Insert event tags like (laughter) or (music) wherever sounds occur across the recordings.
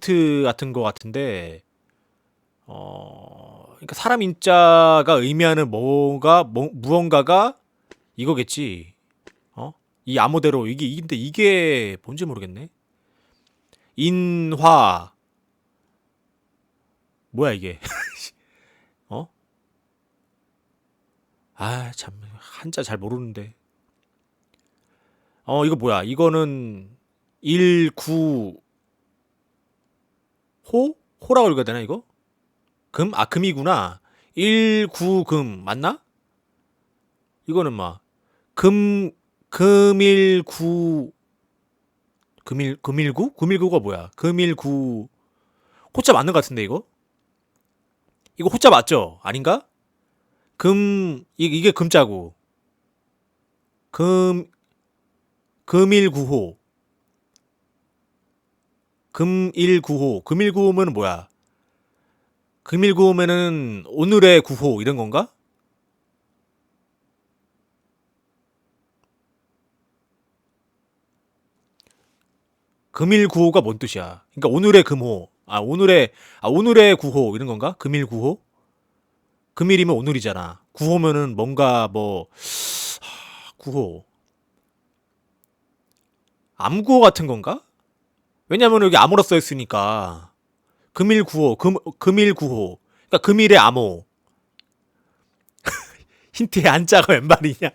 힌트 같은 거 같은데 어 그러니까 사람 인자가 의미하는 뭐가 뭐, 무언가가 이거겠지. 어? 이 암호대로 이게 이- 근데 이게 뭔지 모르겠네. 인화 뭐야 이게? (laughs) 어? 아, 참 한자 잘 모르는데. 어, 이거 뭐야? 이거는 19 호? 호라고 읽어야 되나 이거? 금? 아, 금이구나. 19금 맞나? 이거는 막 금, 금일구, 금일, 금일구? 금일구가 뭐야? 금일구, 호자 맞는 것 같은데, 이거? 이거 호자 맞죠? 아닌가? 금, 이, 이게 금자고. 금, 금일구호. 금일구호. 금일구호면 뭐야? 금일구호면은 오늘의 구호 이런 건가? 금일구호가 뭔 뜻이야? 그러니까 오늘의 금호. 아, 오늘의 아, 오늘의 구호 이런 건가? 금일구호? 금일이면 오늘이잖아. 구호면은 뭔가 뭐 하, 구호. 암구호 같은 건가? 왜냐면 여기 암호로 써 있으니까 금일 구호, 금 금일 구호. 그러니까 금일의 암호. (laughs) 힌트의 안자가 웬 말이냐?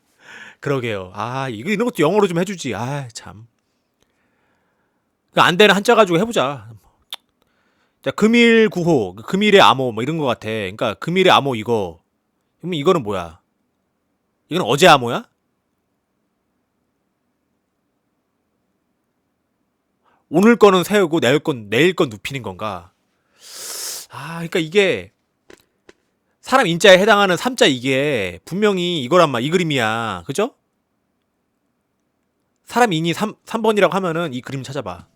(laughs) 그러게요. 아, 이거 이런 것도 영어로 좀 해주지. 아, 참. 그안 되는 한자 가지고 해보자. 자, 금일 구호, 금일의 암호 뭐 이런 거 같아. 그러니까 금일의 암호 이거. 그러면 이거는 뭐야? 이건 어제 암호야? 오늘 거는 세우고 내일 건 내일 건 눕히는 건가? 아, 그러니까 이게 사람 인자에 해당하는 삼자 이게 분명히 이거란 말, 이 그림이야. 그죠? 사람 인이 3, 3번이라고 하면은 이 그림 찾아봐.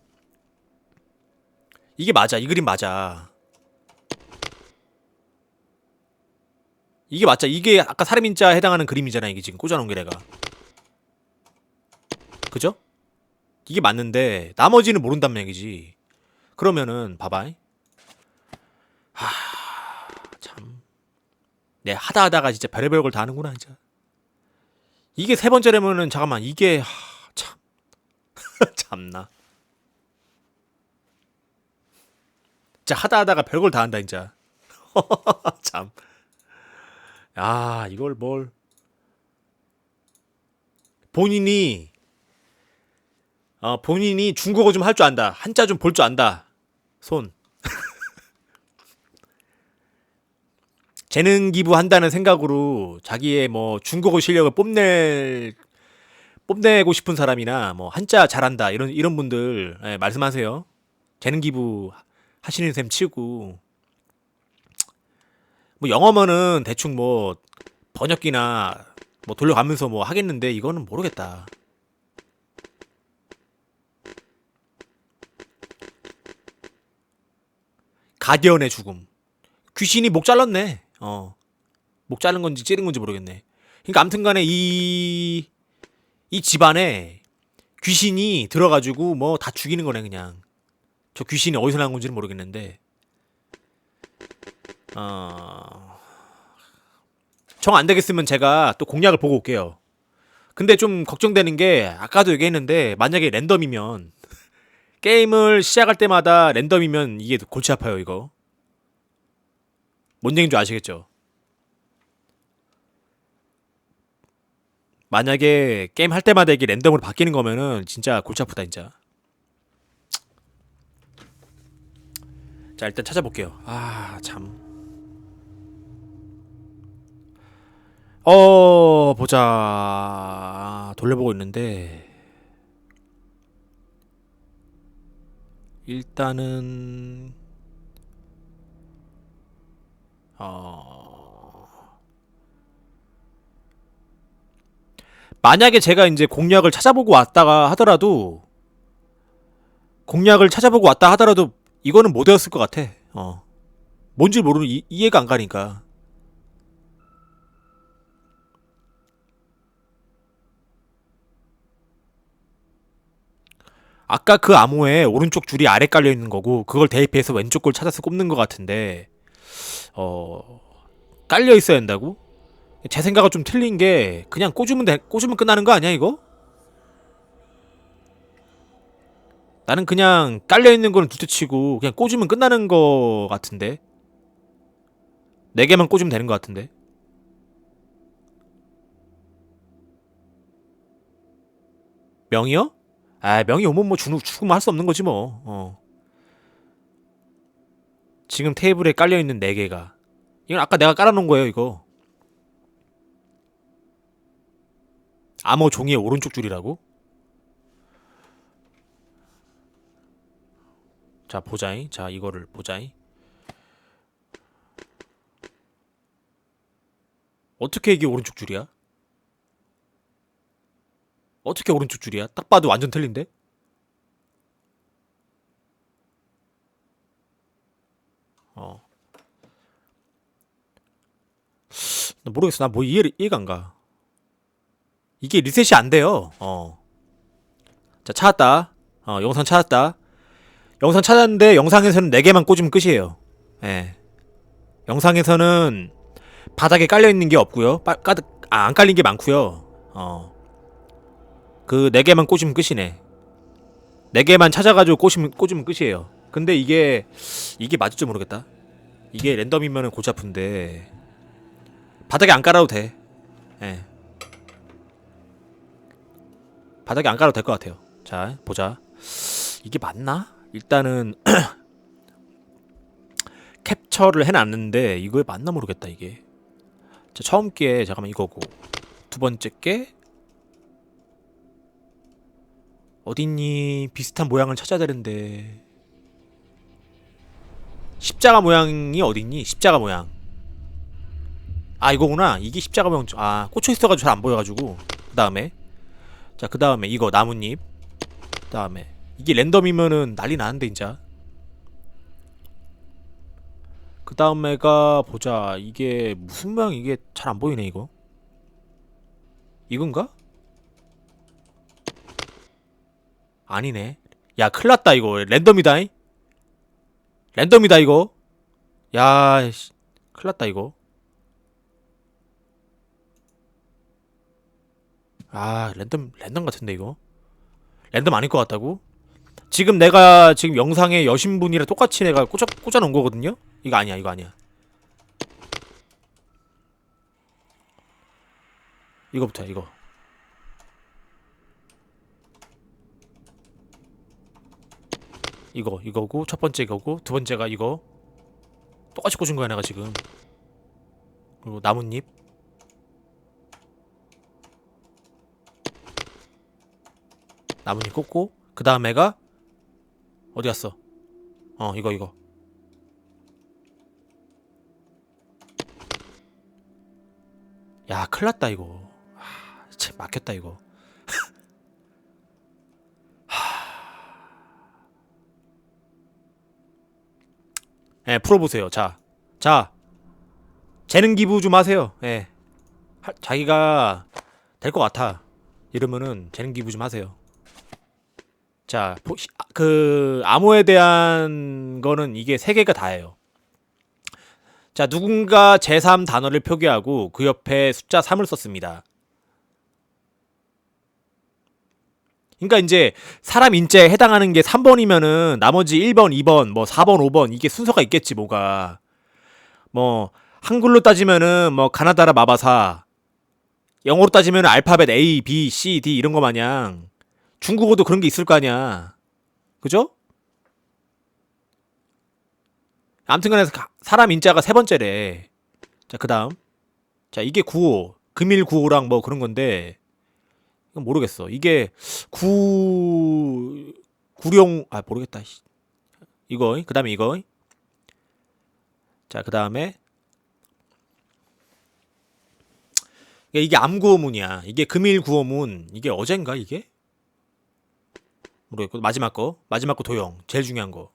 이게 맞아. 이 그림 맞아. 이게 맞자. 이게 아까 사람 인자에 해당하는 그림이잖아. 이게 지금 꽂아놓은 게 내가. 그죠? 이게 맞는데 나머지는 모른단 얘기지. 그러면은 봐봐. 하, 참. 내 하다 하다가 진짜 별의별 걸 다 하는구나 진짜. 이게 세 번째라면은 잠깐만 이게 하, 참 (laughs) 참나. 진짜 하다 하다가 별걸 다 한다 진짜. (laughs) 참. 아 이걸 뭘 본인이 어, 본인이 중국어 좀 할 줄 안다. 한자 좀 볼 줄 안다. 손. (laughs) 재능 기부한다는 생각으로 자기의 뭐 중국어 실력을 뽐낼 뽐내고 싶은 사람이나 뭐 한자 잘한다 이런 이런 분들 예, 말씀하세요. 재능 기부 하시는 셈 치고 뭐 영어면은 대충 뭐 번역기나 뭐 돌려가면서 뭐 하겠는데 이거는 모르겠다. 가디언의 죽음. 귀신이 목 잘랐네. 어. 목 자른 건지 찌른 건지 모르겠네. 그러니까 아무튼 간에 이, 이 집안에 귀신이 들어가지고 뭐 다 죽이는 거네, 그냥. 저 귀신이 어디서 난 건지는 모르겠는데. 어. 정 안 되겠으면 제가 또 공략을 보고 올게요. 근데 좀 걱정되는 게 아까도 얘기했는데 만약에 랜덤이면 게임을 시작할 때마다 랜덤이면 이게 골치 아파요 이거. 뭔 얘기인 줄 아시겠죠? 만약에 게임 할 때마다 이게 랜덤으로 바뀌는 거면은 진짜 골치 아프다 진짜. 자 일단 찾아볼게요. 아참. 어 보자. 돌려보고 있는데 일단은 어 만약에 제가 이제 공략을 찾아보고 왔다가 하더라도 공략을 찾아보고 왔다 하더라도 이거는 못 외웠을 것 같아. 어 뭔지 모르는 이, 이해가 안 가니까. 아까 그 암호에 오른쪽 줄이 아래 깔려 있는 거고 그걸 대입해서 왼쪽 걸 찾아서 꼽는 것 같은데 어 깔려 있어야 한다고? 제 생각은 좀 틀린 게 그냥 꽂으면 돼, 꽂으면 끝나는 거 아니야 이거? 나는 그냥 깔려 있는 거는 둘째치고 그냥 꽂으면 끝나는 거 같은데 네 개만 꽂으면 되는 거 같은데 명이요? 아 명이 오면 뭐 죽, 죽으면 할 수 없는 거지 뭐 어. 지금 테이블에 깔려 있는 네 개가 이건 아까 내가 깔아놓은 거예요 이거 암호 종이의 오른쪽 줄이라고? 자 보자잉 자 이거를 보자잉 어떻게 이게 오른쪽 줄이야? 어떻게 오른쪽 줄이야? 딱 봐도 완전 틀린데? 어. 나 모르겠어. 나 뭐 이해, 이해가 안 가. 이게 리셋이 안 돼요. 어. 자, 찾았다. 어, 영상 찾았다. 영상 찾았는데 영상에서는 4개만 꽂으면 끝이에요. 예. 영상에서는 바닥에 깔려 있는 게 없고요. 빠, 까득 아, 안 깔린 게 많고요. 어. 그 네 개만 꽂으면 끝이네. 네 개만 찾아가지고 꽂으면 꽂으면 끝이에요. 근데 이게 이게 맞을지 모르겠다. 이게 랜덤이면은 골치 아픈데 바닥에 안 깔아도 돼. 예. 바닥에 안 깔아도 될 것 같아요. 자 보자. 이게 맞나? 일단은 (clears throat) 캡처를 해놨는데 이거에 맞나 모르겠다 이게. 자 처음 게 잠깐만 이거고 두 번째 게 어딨니? 비슷한 모양을 찾아야 되는데. 십자가 모양이 어딨니? 십자가 모양. 아 이거구나. 이게 십자가 모양 아 꽂혀 있어가지고 잘 안 보여가지고. 그 다음에. 자 그 다음에 이거 나뭇잎. 그 다음에. 이게 랜덤이면은 난리 나는데 진짜. 그 다음에가 보자. 이게 무슨 모양? 이게 잘 안 보이네 이거. 이건가? 아니네. 야, 큰일 났다, 이거. 랜덤이다, 잉? 랜덤이다, 이거. 야, 씨. 큰일 났다, 이거. 아, 랜덤, 랜덤 같은데, 이거. 랜덤 아닐 것 같다고? 지금 내가 지금 영상에 여신분이랑 똑같이 내가 꽂아, 꽂아놓은 거거든요? 이거 아니야, 이거 아니야. 이거부터야, 이거. 이거 이거고 첫 번째 이거고 두 번째가 이거. 똑같이 꽂은 거야 내가 지금. 그리고 나뭇잎. 나뭇잎 꽂고 그 다음에가 어디 갔어? 어 이거 이거. 야 큰일났다 이거. 아, 참 막혔다 이거 예, 풀어보세요. 자, 자, 재능 기부 좀 하세요. 예, 하- 자기가 될 것 같아. 이러면은 재능 기부 좀 하세요. 자, 아, 그 암호에 대한 거는 이게 세 개가 다예요. 자, 누군가 제3 단어를 표기하고 그 옆에 숫자 3을 썼습니다. 그러니까 이제 사람 인자에 해당하는 게 3번이면은 나머지 1번, 2번, 뭐 4번, 5번 이게 순서가 있겠지 뭐가. 뭐 한글로 따지면은 뭐 가나다라 마바사 영어로 따지면은 알파벳 A, B, C, D 이런 거 마냥 중국어도 그런 게 있을 거 아니야. 그죠? 아무튼 간에 사- 사람 인자가 세 번째래. 자, 그다음. 자, 이게 95. 금일 95랑 뭐 그런 건데 모르겠어. 이게 구 구룡 아 모르겠다. 씨. 이거 그다음에 이거. 자 그다음에 이게 암구어문이야. 이게 금일 구어문. 이게 어젠가 이게? 모르겠고 마지막 거 마지막 거 도형 제일 중요한 거.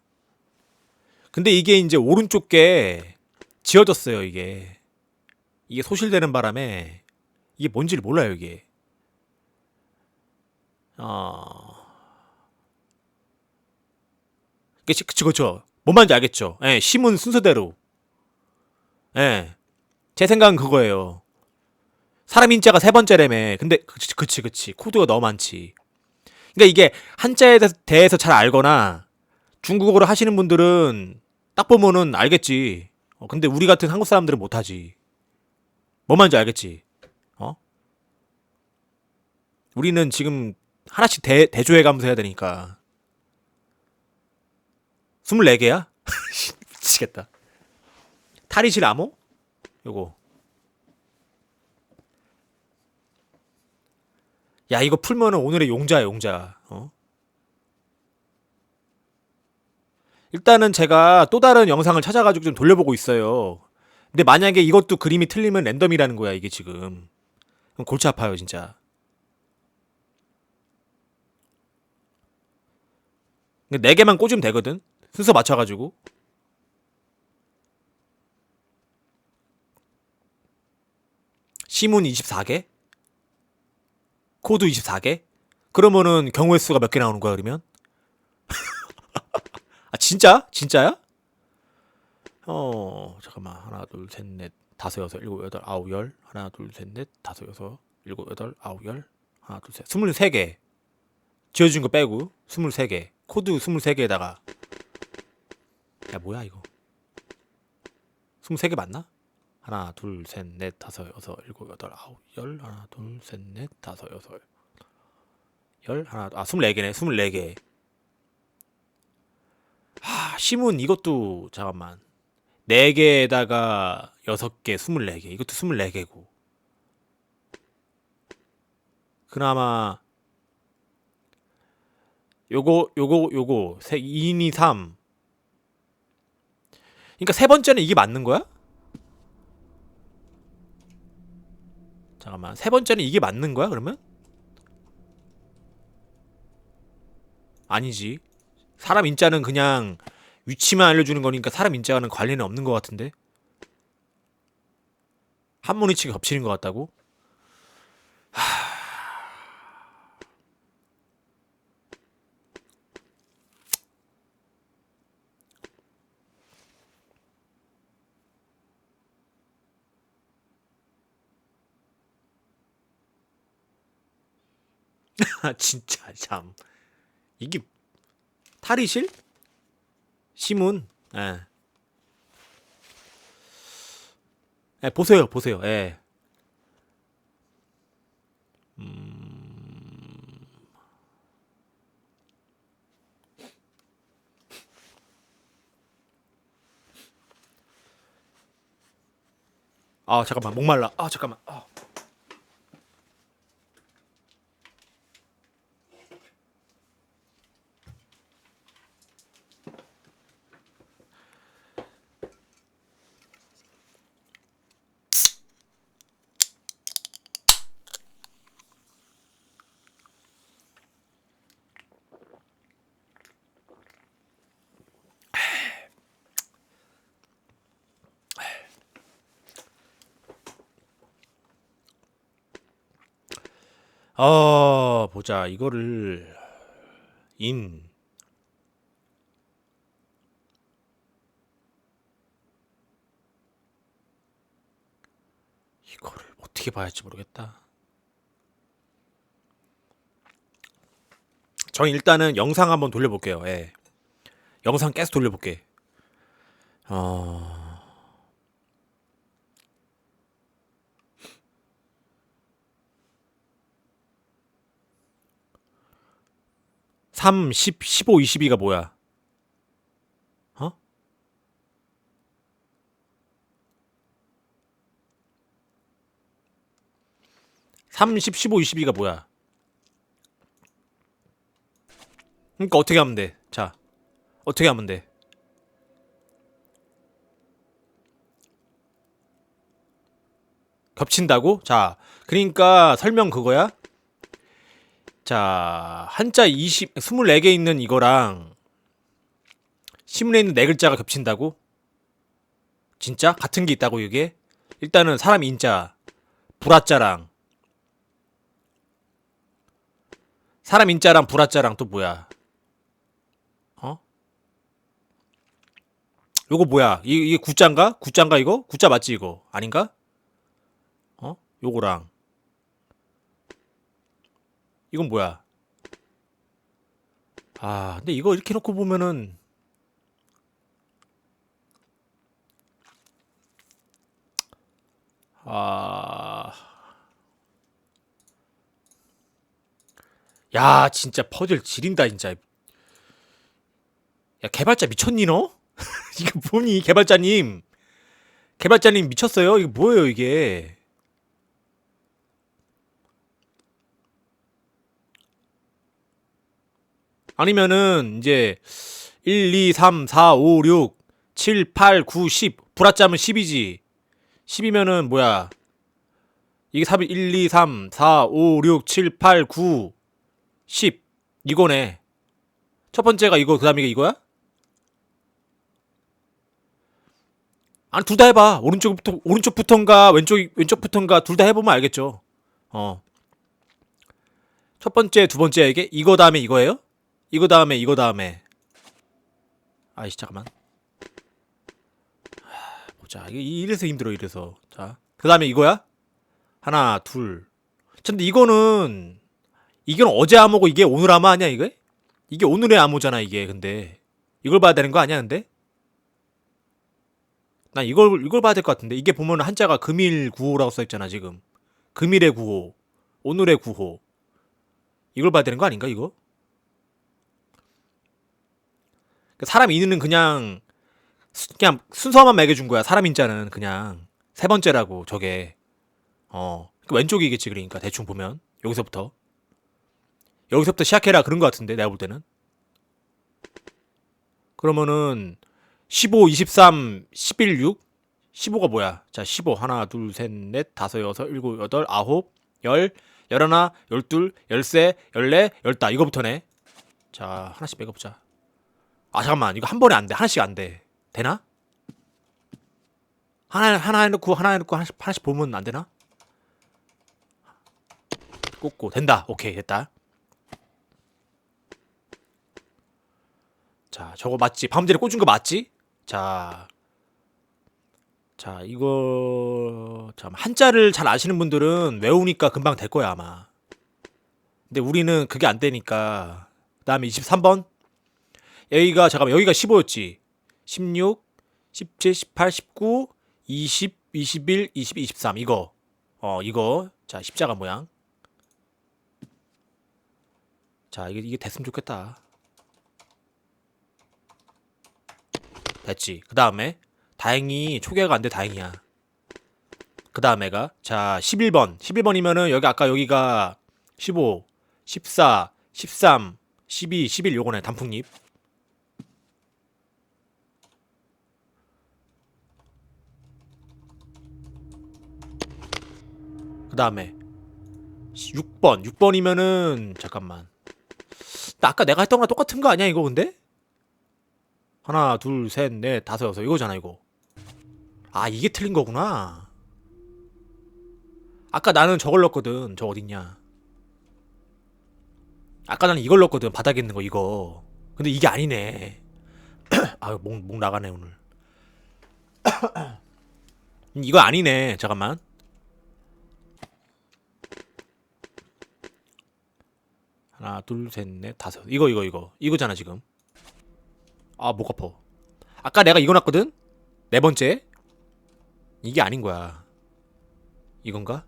근데 이게 이제 오른쪽 게 지어졌어요 이게. 이게 소실되는 바람에 이게 뭔지를 몰라요 이게. 어. 그치, 그치, 그쵸. 뭔 말인지 알겠죠? 예, 심은 순서대로. 예. 제 생각은 그거예요. 사람 인자가 세 번째라며. 근데, 그치, 그치, 그치. 코드가 너무 많지. 그러니까 이게 한자에 대해서 잘 알거나 중국어로 하시는 분들은 딱 보면은 알겠지. 어, 근데 우리 같은 한국 사람들은 못하지. 뭔 말인지 알겠지? 어? 우리는 지금 하나씩 대, 대조해 가면서 해야 되니까. 24개야? (laughs) 미치겠다. 탈의실 암호? 요거. 야, 이거 풀면은 오늘의 용자야, 용자. 어? 일단은 제가 또 다른 영상을 찾아가지고 좀 돌려보고 있어요. 근데 만약에 이것도 그림이 틀리면 랜덤이라는 거야, 이게 지금. 골치 아파요, 진짜. 네 개만 꽂으면 되거든. 순서 맞춰가지고. 시문 24개? 코드 24개? 그러면은 경우의 수가 몇 개 나오는 거야, 그러면? (laughs) 아, 진짜? 진짜야? 어, 잠깐만. 하나, 둘, 셋, 넷, 다섯, 여섯, 일곱, 여덟, 아홉, 열. 하나, 둘, 셋, 넷, 다섯, 여섯, 일곱, 여덟, 아홉, 열. 하나, 둘, 셋. 스물세 개. 지어준 거 빼고, 스물세 개. 코드 스물세 개에다가. 야, 뭐야, 이거. 스물세 개 맞나? 하나, 둘, 셋, 넷, 다섯, 여섯, 일곱, 여덟, 아홉, 열. 하나, 둘, 셋, 넷, 다섯, 여섯, 열. 하나, 아, 스물네 개네. 스물네 개. 하, 시문 이것도 잠깐만. 네 개에다가 여섯 개, 스물네 개. 이것도 스물네 개고. 그나마 요거 요거 요거 세 2, 2, 3. 그러니까 세 번째는 이게 맞는 거야? 잠깐만. 세 번째는 이게 맞는 거야, 그러면? 아니지. 사람 인자는 그냥 위치만 알려주는 거니까 사람 인자와는 관련이 없는 것 같은데 한문이치가 겹치는 것 같다고? (laughs) 진짜 참 이게 탈의실? 시문. 예. 예, 보세요, 보세요. 예. 음... 아, 잠깐만. 목말라. 아, 잠깐만. 아. 어, 보자. 이거를 인 이거를 어떻게 봐야 할지 모르겠다. 저 일단은 영상 한번 돌려볼게요. 예. 영상 계속 돌려볼게. 어... 3, 10, 15, 22가 뭐야? 어? 삼, 10, 15, 22가 뭐야? 그러니까 어떻게 하면 돼? 자, 어떻게 하면 돼? 겹친다고? 자, 그러니까 설명 그거야? 자, 한자 20, 24개 있는 이거랑 신문에 있는 네 글자가 겹친다고? 진짜? 같은 게 있다고 이게? 일단은 사람 인자, 불화자랑 사람 인자랑 불화자랑 또 뭐야? 어? 요거 뭐야? 이, 이게 구자인가? 구자인가 이거? 구자 맞지 이거? 아닌가? 어? 요거랑 이건 뭐야? 아, 근데 이거 이렇게 놓고 보면은 아. 야, 진짜 퍼즐 지린다 진짜. 야, 개발자 미쳤니 너? (laughs) 이거 뭐니, 개발자님? 개발자님 미쳤어요? 이거 뭐예요, 이게? 아니면은 이제 1, 2, 3, 4, 5, 6, 7, 8, 9, 10. 불화짜면 10이지. 10이면은 뭐야? 이게 3, 1, 2, 3, 4, 5, 6, 7, 8, 9, 10. 이거네. 첫 번째가 이거, 그 다음에 이거야? 아니, 둘 다 해봐. 오른쪽부터, 오른쪽부터인가, 왼쪽, 왼쪽부터인가, 둘 다 해보면 알겠죠. 어. 첫 번째, 두 번째 이게? 이거 다음에 이거예요? 이거 다음에, 이거 다음에. 아이씨, 잠깐만. 하, 보자. 이래서 힘들어, 이래서. 자. 그 다음에 이거야? 하나, 둘. 근데 이거는, 이건 어제 암호고 이게 오늘 암호 아니야, 이게? 이게 오늘의 암호잖아, 이게, 근데. 이걸 봐야 되는 거 아니야, 근데? 난 이걸, 이걸 봐야 될 것 같은데. 이게 보면 한자가 금일 구호라고 써있잖아, 지금. 금일의 구호. 오늘의 구호. 이걸 봐야 되는 거 아닌가, 이거? 그 사람 인은 그냥, 수- 그냥 순서만 매겨준 거야. 사람 인자는 그냥. 세 번째라고, 저게. 어. 그 왼쪽이겠지, 그러니까. 대충 보면. 여기서부터. 여기서부터 시작해라. 그런 것 같은데, 내가 볼 때는. 그러면은, 15, 23, 11, 6? 15가 뭐야? 자, 15. 하나, 둘, 셋, 넷, 다섯, 여섯, 일곱, 여덟, 아홉, 열, 열하나, 열둘, 열세, 열네, 열다. 이거부터네. 자, 하나씩 매겨보자. 아, 잠깐만. 이거 한 번에 안 돼. 하나씩 안 돼. 되나? 하나, 하나 해놓고, 하나 해놓고, 하나씩, 하나씩 보면 안 되나? 꽂고. 된다. 오케이, 됐다. 자, 저거 맞지? 방금 전에 꽂은 거 맞지? 자, 자, 이거, 참, 한자를 잘 아시는 분들은 외우니까 금방 될 거야, 아마. 근데 우리는 그게 안 되니까. 그 다음에 23번. 여기가, 잠깐만, 여기가 15였지. 16, 17, 18, 19, 20, 21, 22, 23. 이거. 어, 이거. 자, 십자가 모양. 자, 이게, 이게 됐으면 좋겠다. 됐지. 그 다음에 다행히 초기화가 안 돼 다행이야. 그 다음에가 자 11번 11번이면은 여기 아까 여기가 15 14 13 12 11 요거네 단풍잎 그 다음에 6번 6번이면은 잠깐만 나 아까 내가 했던 거랑 똑같은 거 아니야 이거 근데? 하나, 둘, 셋, 넷, 다섯, 여섯. 이거잖아, 이거. 아, 이게 틀린 거구나. 아까 나는 저걸 넣었거든. 저 어딨냐. 아까 나는 이걸 넣었거든. 바닥에 있는 거, 이거. 근데 이게 아니네. (clears throat) 아유, 목, 목 나가네, 오늘. (clears throat) 이거 아니네. 잠깐만. 하나, 둘, 셋, 넷, 다섯. 이거, 이거, 이거. 이거잖아, 지금. 아, 목 아파. 아까 내가 이거 놨거든? 네 번째. 이게 아닌 거야. 이건가?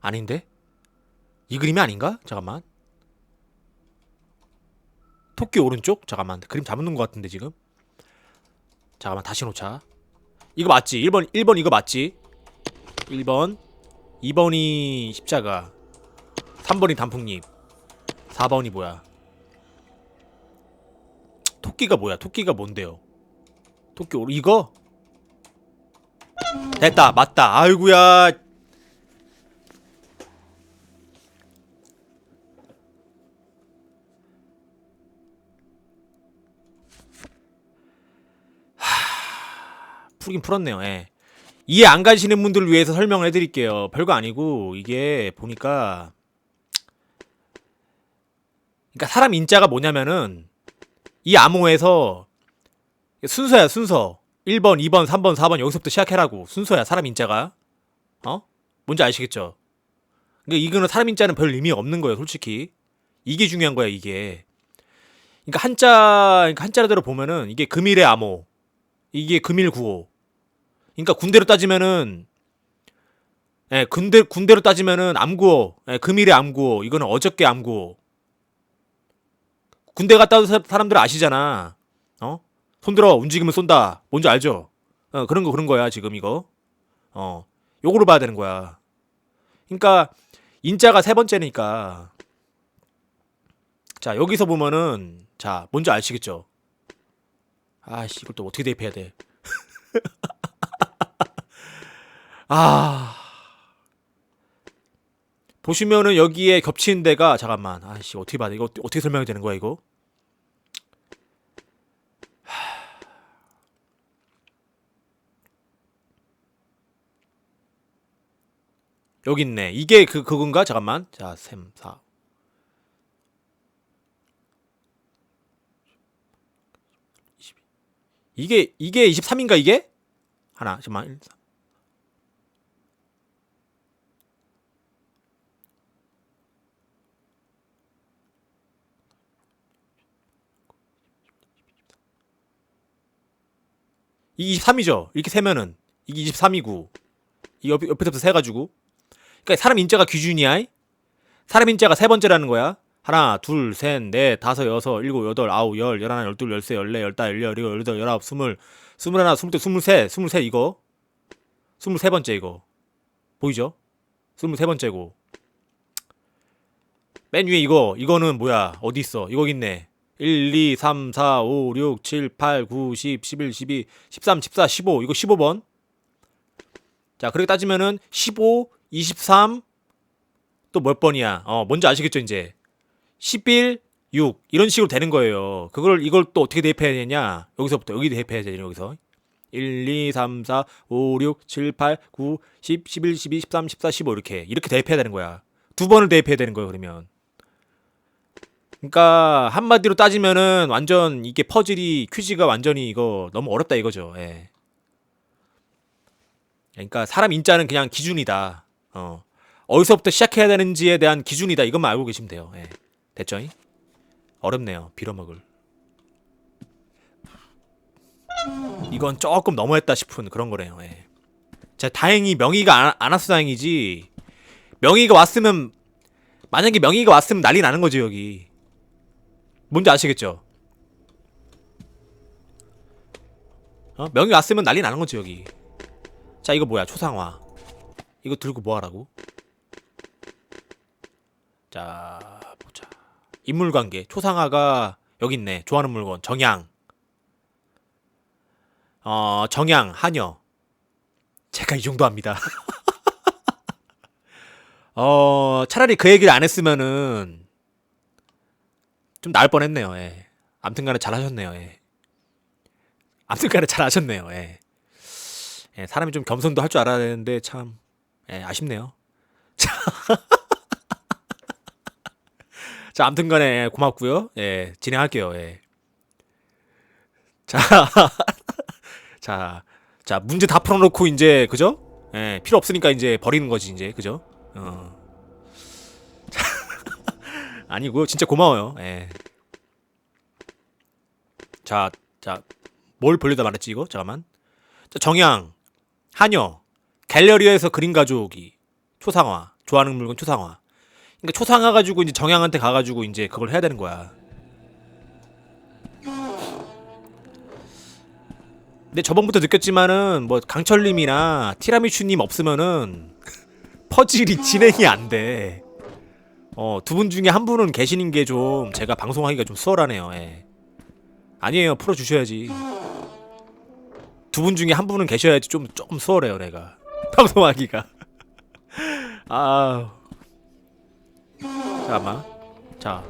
아닌데? 이 그림이 아닌가? 잠깐만. 토끼 오른쪽? 잠깐만. 그림 잘못 놓은 것 같은데, 지금. 잠깐만, 다시 놓자. 이거 맞지? 1번, 1번 이거 맞지? 1번. 2번이 십자가. 3번이 단풍잎. 4번이 뭐야? 토끼가 뭐야? 토끼가 뭔데요? 토끼 오 이거? 됐다 맞다 아이구야 하... 풀긴 풀었네요 예. 이해 안 가시는 분들을 위해서 설명을 해드릴게요. 별거 아니고 이게 보니까 그러니까 사람 인자가 뭐냐면은 이 암호에서 순서야 순서. 1번, 2번, 3번, 4번 여기서부터 시작해라고. 순서야 사람 인자가. 어? 뭔지 아시겠죠? 그러니까 이거는 사람 인자는 별 의미 없는 거예요 솔직히. 이게 중요한 거야 이게. 그러니까 한자 그러니까 한자대로 보면은 이게 금일의 암호. 이게 금일 구호 그러니까 군대로 따지면은 예, 군대 군대로 따지면은 암구호, 예, 금일의 암구호, 이거는 어저께 암구호. 군대 갔다 온 사- 사람들 아시잖아. 어? 손들어 움직이면 쏜다. 뭔지 알죠? 어, 그런 거 그런 거야 지금 이거. 어, 요거로 봐야 되는 거야. 그러니까 인자가 세 번째니까. 자 여기서 보면은 자 뭔지 아시겠죠? 아씨 이걸 또 어떻게 대입해야 돼? 아. 보시면은 여기에 겹치는 데가 잠깐만. 아씨 어떻게 봐야 돼? 이거 어떻게 설명이 되는 거야 이거? 하. 여기 있네. 이게 그 그건가? 잠깐만. 자샘사 이게 이게 23인가 이게 하나 잠깐만 1, 3. 이게 23이죠. 이렇게 세면은 이게 23이고 이 옆, 옆에서부터 세가지고 그러니까 사람 인자가 기준이야. 사람 인자가 세 번째라는 거야. 하나, 둘, 셋, 넷, 다섯, 여섯, 일곱, 여덟, 아홉, 열, 열하나, 열둘, 열세, 열네, 열다, 열여, 열일곱, 열여덟, 열아홉, 스물, 스물하나, 스물둘, 스물셋, 스물셋 이거? 스물세 번째 이거. 보이죠? 스물세 번째고. 맨 위에 이거. 이거는 뭐야? 어디 있어? 이거 있네. 1, 2, 3, 4, 5, 6, 7, 8, 9, 10, 11, 12, 13, 14, 15 이거 15번? 자 그렇게 따지면은 15, 23 또 몇 번이야? 어 뭔지 아시겠죠 이제 11, 6 이런 식으로 되는 거예요 그걸 이걸 또 어떻게 대입해야 되냐 여기서부터 여기 대입해야 되냐 여기서 1, 2, 3, 4, 5, 6, 7, 8, 9, 10, 11, 12, 13, 14, 15 이렇게 이렇게 대입해야 되는 거야 두 번을 대입해야 되는 거예요 그러면 그러니까 한마디로 따지면은 완전 이게 퍼즐이 퀴즈가 완전히 이거 너무 어렵다 이거죠. 예. 그러니까 사람 인자는 그냥 기준이다. 어. 어디서부터 시작해야 되는지에 대한 기준이다. 이것만 알고 계시면 돼요. 예. 됐죠? 어렵네요. 빌어먹을. 이건 조금 너무했다 싶은 그런 거네요. 예. 자, 다행히 명의가 안, 안 왔어 다행이지. 명의가 왔으면 만약에 명의가 왔으면 난리 나는 거죠 여기. 뭔지 아시겠죠? 어? 명이 왔으면 난리 나는 거지 여기. 자 이거 뭐야 초상화. 이거 들고 뭐 하라고? 자. 인물 관계 초상화가 여기 있네. 좋아하는 물건 정양. 어 정양 한여. 제가 이 정도 합니다. (laughs) 어 차라리 그 얘기를 안 했으면은 좀 나을 뻔했네요. 예. 암튼간에 잘하셨네요. 예. 암튼간에 잘하셨네요. 예. 예, 사람이 좀 겸손도 할 줄 알아야 되는데 참 예, 아쉽네요. 자, (laughs) 자 암튼 간에 고맙고요. 예, 진행할게요. 예. 자, (laughs) 자, 자 문제 다 풀어 놓고 이제 그죠? 예, 필요 없으니까 이제 버리는 거지 이제 그죠? 어. (laughs) 아니고요. 진짜 고마워요. 예. 자, 자, 뭘 벌리다 말했지 이거? 잠깐만. 자, 정양, 한여, 갤러리에서 그림 가져오기, 초상화, 좋아하는 물건 초상화. 그러니까 초상화 가지고 이제 정양한테 가가지고 이제 그걸 해야 되는 거야. 근데 저번부터 느꼈지만은 뭐 강철님이나 티라미슈님 없으면은 퍼즐이 진행이 안 돼. 어, 두 분 중에 한 분은 계시는 게 좀 제가 방송하기가 좀 수월하네요. 예. 아니에요. 풀어 주셔야지. 두 분 중에 한 분은 계셔야지 좀 조금 수월해요, 내가. (laughs) 방송하기가. (laughs) 아. 잠깐만. 자.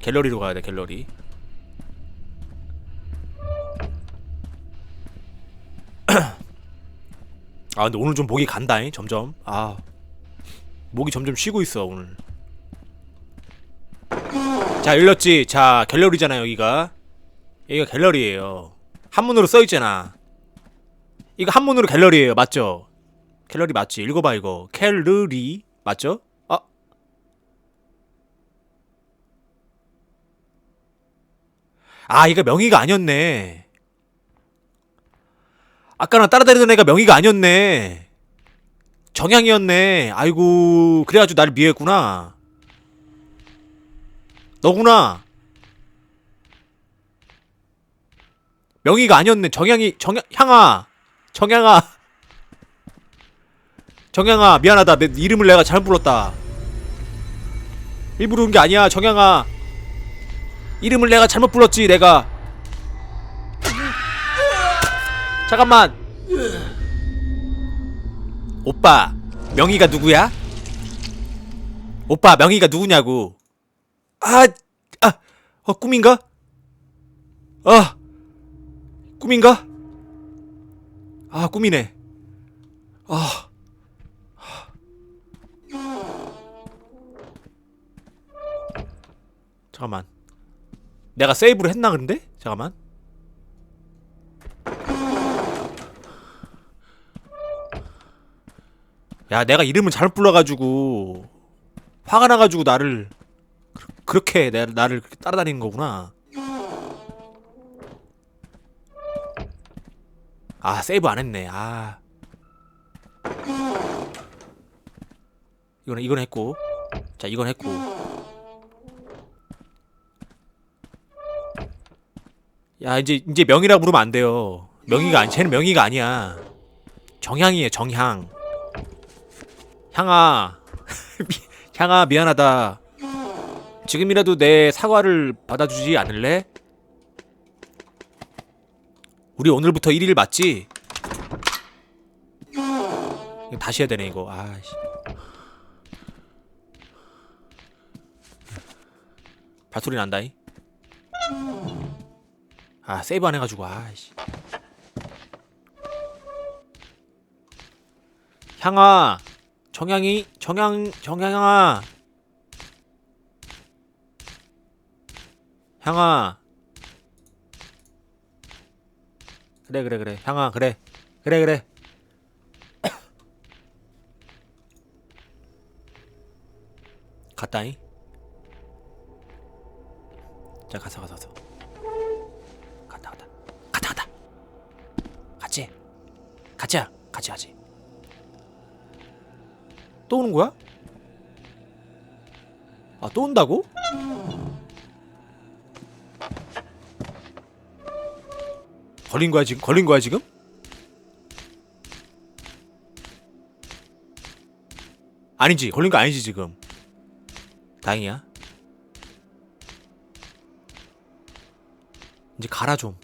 갤러리로 가야 돼, 갤러리. (clears throat) 아, 근데 오늘 좀 목이 간다잉, 점점. 아. 목이 점점 쉬고 있어, 오늘. 자 열렸지 자 갤러리잖아 여기가 여기가 갤러리예요 한문으로 써있잖아 이거 한문으로 갤러리예요 맞죠 갤러리 맞지 읽어봐 이거 갤러리 맞죠 아 아, 이거 명의가 아니었네. 아까랑 따라다니던 애가 명의가 아니었네. 정향이었네. 아이고, 그래가지고 나를 미워했구나. 너구나. 명의가 아니었네. 정향이, 정향, 향아. 정향아. 정향아, 미안하다. 내 이름을 내가 잘못 불렀다. 일부러 그런 게 아니야, 정향아. 이름을 내가 잘못 불렀지, 내가. 잠깐만. 오빠, 명의가 누구야? 오빠, 명의가 누구냐고. 아, 아, 어, 꿈인가? 아, 꿈인가? 아, 꿈이네. 아. 잠깐만. 내가 세이브를 했나 근데? 잠깐만. 야, 내가 이름을 잘못 불러가지고 화가 나가지고 나를 그- 그렇게 내, 나를 그렇게 따라다니는 거구나. 아, 세이브 안 했네. 아. 이거는 이건 했고. 자, 이건 했고. 야, 이제 이제 명이라 부르면 안 돼요. 명의가 아니, 쟤는 명의가 아니야. 정향이에요, 정향. 향아, 미- (laughs) 향아 미안하다. 지금이라도 내 사과를 받아주지 않을래? 우리 오늘부터 1일 맞지? 다시 해야 되네 이거. 아씨. 발소리 난다이. 아 세이브 안 해가지고 아씨. 향아, 정향이 정향 정향아. 향아. 그래 그래 그래 향아 그래 그래 그래 (coughs) 갔다잉 자 가서 가서 가서 같이 같이 하지 또 오는 거야? 아 또 온다고? 걸린 거야 지금? 걸린 거야 지금? 아니지 걸린 거 아니지 지금 다행이야 이제 가라 좀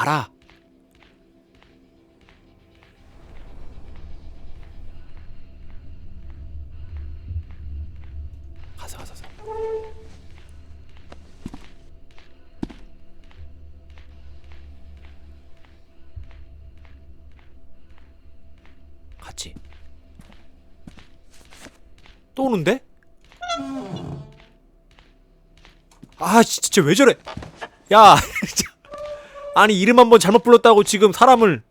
가라 가서 가서 가서 같이 또 오는데? 아 진짜 왜 저래 야. (laughs) 아니 이름 한 번 잘못 불렀다고 지금 사람을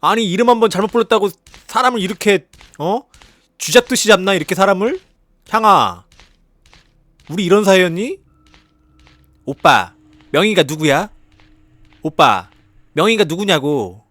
아니 이름 한 번 잘못 불렀다고 사람을 이렇게 어? 쥐잡듯이 잡나 이렇게 사람을? 향아 우리 이런 사이였니? 오빠 명의가 누구야? 오빠 명의가 누구냐고